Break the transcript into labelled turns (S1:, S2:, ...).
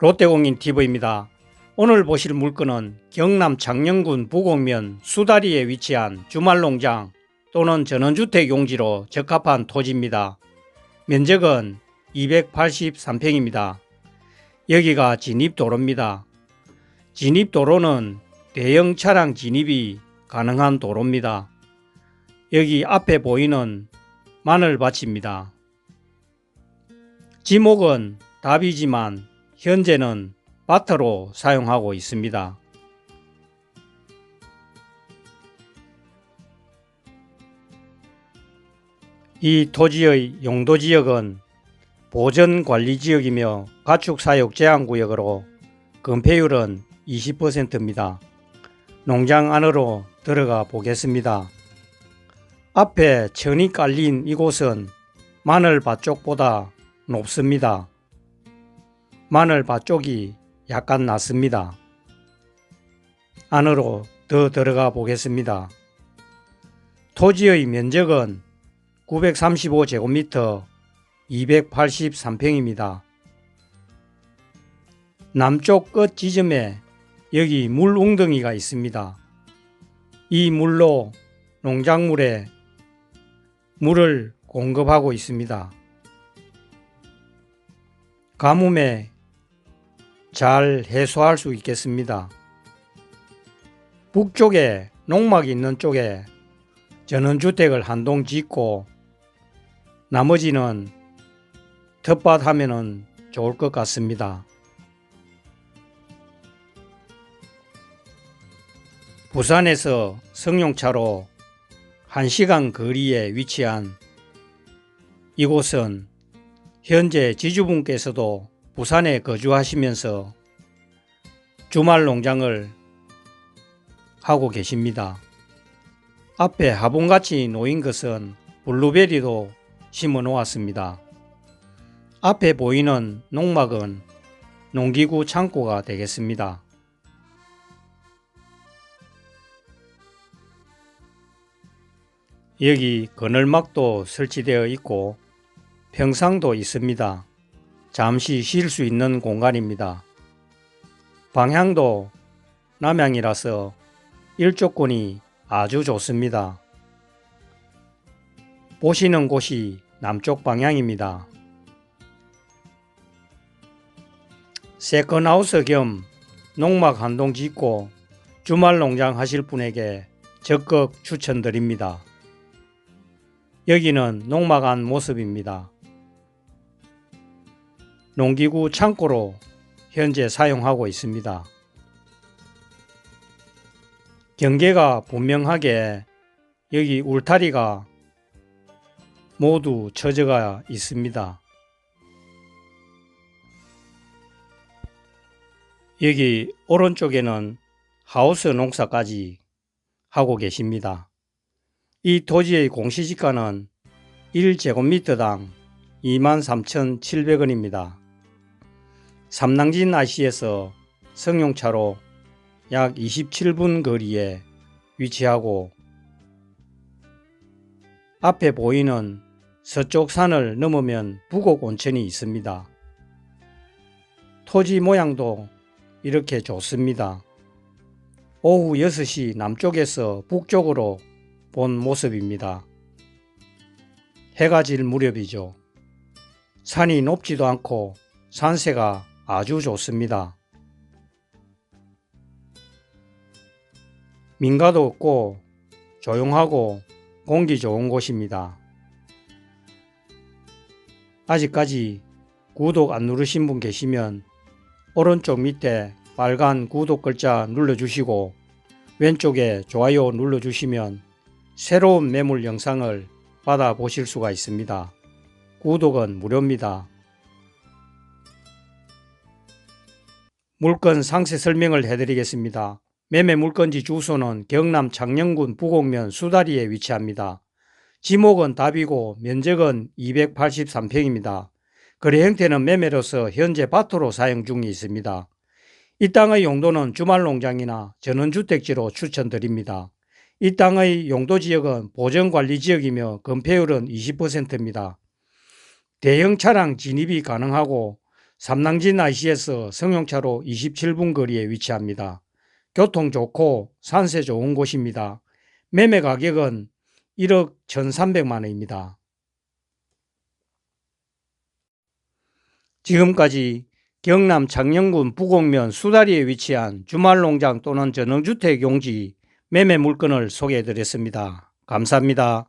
S1: 롯데공인TV입니다. 오늘 보실 물건은 경남 창녕군 부곡면 수다리에 위치한 주말농장 또는 전원주택 용지로 적합한 토지입니다. 면적은 283평입니다. 여기가 진입도로입니다. 진입도로는 대형 차량 진입이 가능한 도로입니다. 여기 앞에 보이는 마늘밭입니다. 지목은 답이지만 현재는 밭으로 사용하고 있습니다. 이 토지의 용도 지역은 보전 관리 지역이며 가축 사육 제한 구역으로 건폐율은 20%입니다. 농장 안으로 들어가 보겠습니다. 앞에 천이 깔린 이곳은 마늘밭 쪽보다 높습니다. 마늘밭 쪽이 약간 낮습니다. 안으로 더 들어가 보겠습니다. 토지의 면적은 935제곱미터 283평입니다. 남쪽 끝 지점에 여기 물 웅덩이가 있습니다. 이 물로 농작물에 물을 공급하고 있습니다. 가뭄에 잘 해소할 수 있겠습니다. 북쪽에 농막이 있는 쪽에 전원주택을 한 동 짓고 나머지는 텃밭 하면은 좋을 것 같습니다. 부산에서 성룡차로 1시간 거리에 위치한 이곳은 현재 지주분께서도 부산에 거주하시면서 주말 농장을 하고 계십니다. 앞에 화분같이 놓인 것은 블루베리도 심어 놓았습니다. 앞에 보이는 농막은 농기구 창고가 되겠습니다. 여기 그늘막도 설치되어 있고 평상도 있습니다. 잠시 쉴 수 있는 공간입니다. 방향도 남향이라서 일조권이 아주 좋습니다. 보시는 곳이 남쪽 방향입니다. 세컨하우스 겸 농막 한 동 짓고 주말 농장 하실 분에게 적극 추천드립니다. 여기는 농막 안 모습입니다. 농기구 창고로 현재 사용하고 있습니다. 경계가 분명하게 여기 울타리가 모두 쳐져가 있습니다. 여기 오른쪽에는 하우스 농사까지 하고 계십니다. 이 토지의 공시지가는 1제곱미터당 23,700원입니다. 삼낭진 IC에서 성용차로 약 27분 거리에 위치하고 앞에 보이는 서쪽 산을 넘으면 부곡 온천이 있습니다. 토지 모양도 이렇게 좋습니다. 오후 6시 남쪽에서 북쪽으로 본 모습입니다. 해가 질 무렵이죠. 산이 높지도 않고 산세가 아주 좋습니다. 민가도 없고 조용하고 공기 좋은 곳입니다. 아직까지 구독 안 누르신 분 계시면 오른쪽 밑에 빨간 구독 글자 눌러주시고 왼쪽에 좋아요 눌러주시면 새로운 매물 영상을 받아보실 수가 있습니다. 구독은 무료입니다. 물건 상세 설명을 해드리겠습니다. 매매 물건지 주소는 경남 창녕군 부곡면 수다리에 위치합니다. 지목은 답이고 면적은 283평입니다. 거래 형태는 매매로서 현재 밭으로 사용 중에 있습니다. 이 땅의 용도는 주말 농장이나 전원주택지로 추천드립니다. 이 땅의 용도 지역은 보전관리 지역이며 건폐율은 20%입니다. 대형 차량 진입이 가능하고 삼낭진 IC에서 승용차로 27분 거리에 위치합니다. 교통 좋고 산세 좋은 곳입니다. 매매 가격은 1억 1,300만 원입니다. 지금까지 경남 창녕군 부곡면 수다리에 위치한 주말농장 또는 전원주택 용지 매매 물건을 소개해 드렸습니다. 감사합니다.